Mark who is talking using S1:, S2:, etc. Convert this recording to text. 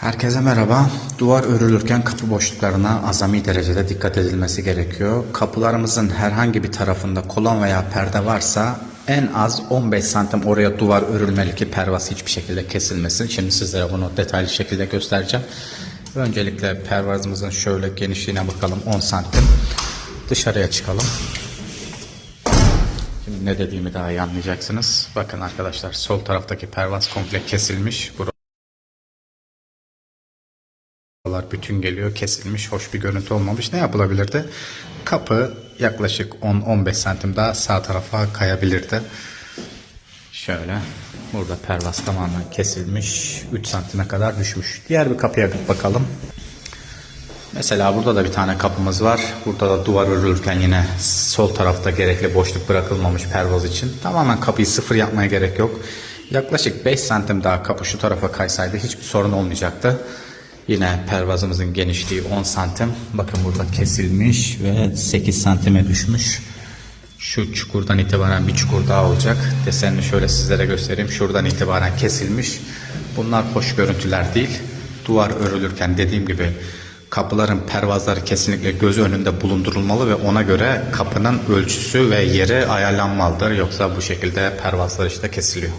S1: Herkese merhaba. Duvar örülürken kapı boşluklarına azami derecede dikkat edilmesi gerekiyor. Kapılarımızın herhangi bir tarafında kolon veya perde varsa en az 15 santim oraya duvar örülmeli ki pervaz hiçbir şekilde kesilmesin. Şimdi sizlere bunu detaylı şekilde göstereceğim. Öncelikle pervazımızın şöyle genişliğine bakalım 10 santim. Dışarıya çıkalım. Şimdi ne dediğimi daha iyi anlayacaksınız. Bakın arkadaşlar sol taraftaki pervaz komple kesilmiş. Burası Buralar bütün geliyor kesilmiş hoş bir görüntü olmamış ne yapılabilirdi kapı yaklaşık 10-15 santim daha sağ tarafa kayabilirdi şöyle burada pervaz tamamen kesilmiş 3 santime kadar düşmüş diğer bir kapıya bakalım Mesela burada da bir tane kapımız var. Burada da duvar örülürken yine sol tarafta gerekli boşluk bırakılmamış pervaz için. Tamamen kapıyı sıfır yapmaya gerek yok. Yaklaşık 5 santim daha kapı şu tarafa kaysaydı hiçbir sorun olmayacaktı. Yine pervazımızın genişliği 10 santim. Bakın burada kesilmiş ve 8 santime düşmüş. Şu çukurdan itibaren bir çukur daha olacak. Desenini şöyle sizlere göstereyim. Şuradan itibaren kesilmiş. Bunlar hoş görüntüler değil. Duvar örülürken dediğim gibi kapıların pervazları kesinlikle göz önünde bulundurulmalı ve ona göre kapının ölçüsü ve yeri ayarlanmalıdır. Yoksa bu şekilde pervazlar işte kesiliyor.